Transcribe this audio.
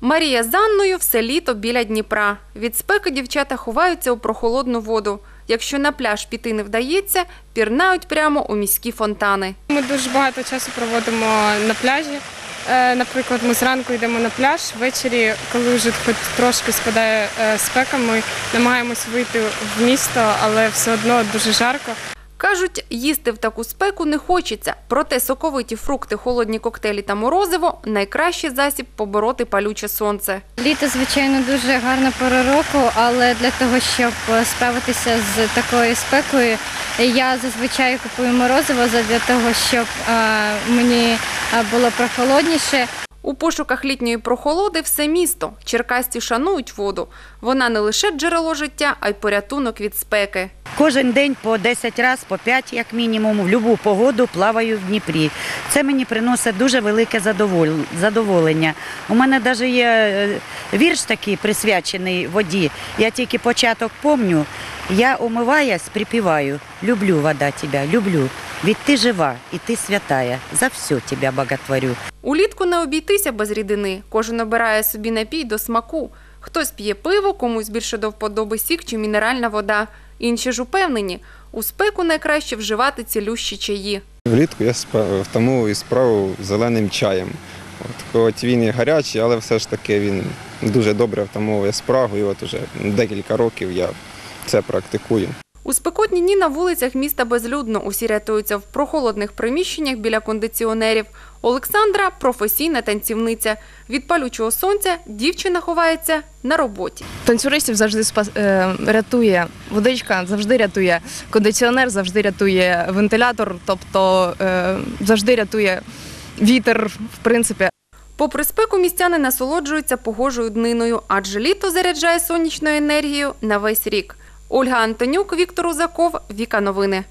Марія з Анною все літо біля Дніпра. Від спеки дівчата ховаються у прохолодну воду. Якщо на пляж піти не вдається, пірнають прямо у міські фонтани. Ми дуже багато часу проводимо на пляжі. Е, Наприклад, ми зранку йдемо на пляж, ввечері, коли вже хоч трошки спадає е, спека, ми намагаємось вийти в місто, але все одно дуже жарко. Кажуть, їсти в таку спеку не хочеться, проте соковиті фрукти, холодні коктейлі та морозиво – найкращий засіб побороти палюче сонце. Літо, звичайно, дуже гарна пора року, але для того, щоб е, справитися з такою спекою, я зазвичай купую морозиво для того, щоб е, мені е, було прохолодніше. У пошуках літньої прохолоди все місто. Черкасці шанують воду. Вона не лише джерело життя, а й порятунок від спеки. Кожен день по 10 разів, по 5 як мінімум, в будь-яку погоду плаваю в Дніпрі. Це мені приносить дуже велике задоволення. У мене навіть є е, вірш такий присвячений воді. Я тільки початок помню. Я умиваясь, припіваю. Люблю вода тебя, люблю. Ведь ти жива і ти святая. За все тебя боготворю. Улітку не обійтися без рідини. Кожен обирає собі напій до смаку. Хтось п'є пиво, комусь більше до вподоби сік чи мінеральна вода. Інші ж упевнені, у спеку найкраще вживати цілющі чаї. Влітку я спа- втамовую справу зеленим чаєм. От, хоч він і гарячий, але все ж таки він дуже добре втамовує спрагу. І от уже декілька років я це практикую. У спекотні дні на вулицях міста безлюдно. Усі рятуються в прохолодних приміщеннях біля кондиціонерів. Олександра професійна танцівниця. Від палючого сонця дівчина ховається на роботі. Танцюристів завжди спас, е, рятує водичка, завжди рятує кондиціонер, завжди рятує вентилятор, тобто е, завжди рятує вітер, в принципі. Попри спеку, містяни насолоджуються погожою дниною, адже літо заряджає сонячною енергією на весь рік. Ольга Антонюк, Віктор Узаков, Віка Новини.